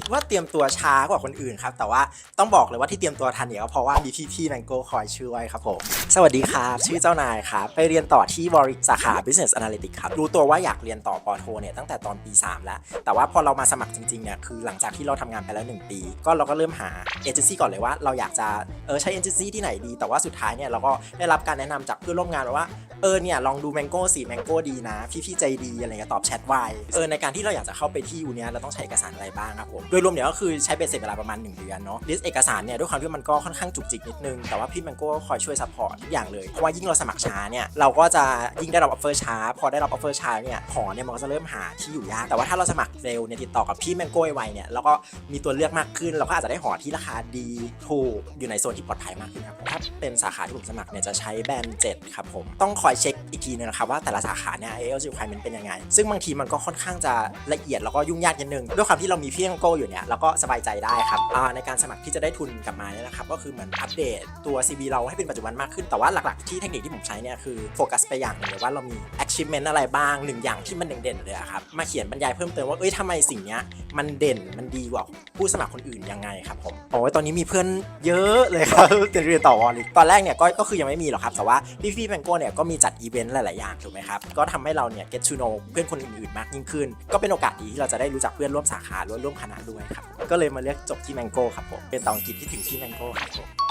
คิดว่าเตรียมตัวช้ากว่าคนอื่นครับ แต่ว่าต้องบอกเลยว่าที่เตรียมตัวทันเนี่ยก็เพราะว่ามีพี่ๆแมงโก้คอยช่วยครับผม สวัสดีครับ ชื่อเจ้านายครับ ไปเรียนต่อที่บริสาขา Business Analytics ครับ รู้ตัวว่าอยากเรียนต่อปอโทเนี่ยตั้งแต่ตอนปี 3 แล้ว แต่ว่าพอเรามาสมัครจริงๆเนี่ยคือหลังจากที่เราทำงานไปแล้ว 1 ปี ก็เราก็เริ่มหาเอเจนซี่ก่อนเลยว่าเราอยากจะเออใช้เอเจนซี่ที่ไหนดี แต่ว่าสุดท้ายเนี่ยเราก็ได้รับการแนะนำจากเพื่อนร่วมงานว่าเออเนี่ยลองดูแมงโก้สิแมงโก้ดีนะ พี่ๆใจดีอะไรเงี้ยตอบแชทไวเออในการที่เราอยากจะเข้าไปที่ยูเนี้ยเราต้องใช้เอกสารอะไรบ้างครับผมโดยรวมเนี่ยก็คือใช้เป็นเสร็จเวลาประมาณ 1 เดือนเนาะลิสต์เอกสารเนี่ยด้วยความที่มันก็ค่อนข้างจุกจิกนิดนึง แต่ว่าพี่แมงโก้ก็คอยช่วยซัพพอร์ตทุกอย่างเลย เพราะว่ายิ่งเราสมัครช้าเนี่ยเราก็จะยิ่งได้รับออฟเฟอร์ช้า พอได้รับออฟเฟอร์ช้าเนี่ยหอเนี่ยมันก็จะเริ่มหาที่อยู่ยากแต่ว่าถ้าเราสมัครเร็วเนี่ยติดต่อกับพี่แมงโก้ไวเนี่ยเราก็มีตัวเลือกมากขึ้น เราก็อาจจะได้หอที่ราคาดีถูกอยู่ในโซนที่ปลอดภัยมากขึ้นครับถ้าเป็นสาขาที่ผมสมัครเนี่ยจะใช้แบรนด์7ครับผมต้องคอยเช็คอีกทีนึงนะครับว่าแต่ละสาขาเนี่ย ALG requirement เป็นยังไง ซึ่งบางทีมันก็ค่อนข้างจะละเอียดแล้วก็ยุ่งยากนิดนึงด้วยความที่เรามีพี่แมงโกอยู่เนี่ยเราก็สบายใจได้ครับในการสมัครที่จะได้ทุนกลับมาเนี่ยนะครับก็คือเหมือนอัปเดตตัว CV เราให้เป็นปัจจุบันมากขึ้นแต่ว่าหลักๆที่เทคนิคที่ผมใช้เนี่ยคือโฟกัสไปอย่างหนึงเลยว่าเรามี achievement อะไรบ้างหนึ่งอย่างที่มันเด่นๆเลยอะครับมาเขียนบรรยายเพิ่มเติมว่าเอ้ยทำไมสิ่งเนี้ยมันเด่นมันดีกว่าผู้สมัครคนอื่นยังไงครับผมโอ้ยตอนนี้มีเพื่อนเยอะเลยครับจะเรียนต่อวอลตอนแรกเนี่ยก็ก็คือยังไม่มีหรอกครับแต่ว่าพี่ๆแมงโก้เนี่ยก็มีจัดอีเวนต์หลายๆอย่างถูกไหมครับก็ทำให้เราเนี่ย get to know เพื่อนคนอื่นๆมากยิ่งขึ้น ก็เป็นโอกาสดีที่เราจะได้รู้จักเพื่อนร่วมสาขาร่วมคณะด้วยครับก็เลยมาเลือกจบที่แมงโก้ครับผมเป็นตอนกิจที่ถึงที่แมงโก้ครับผม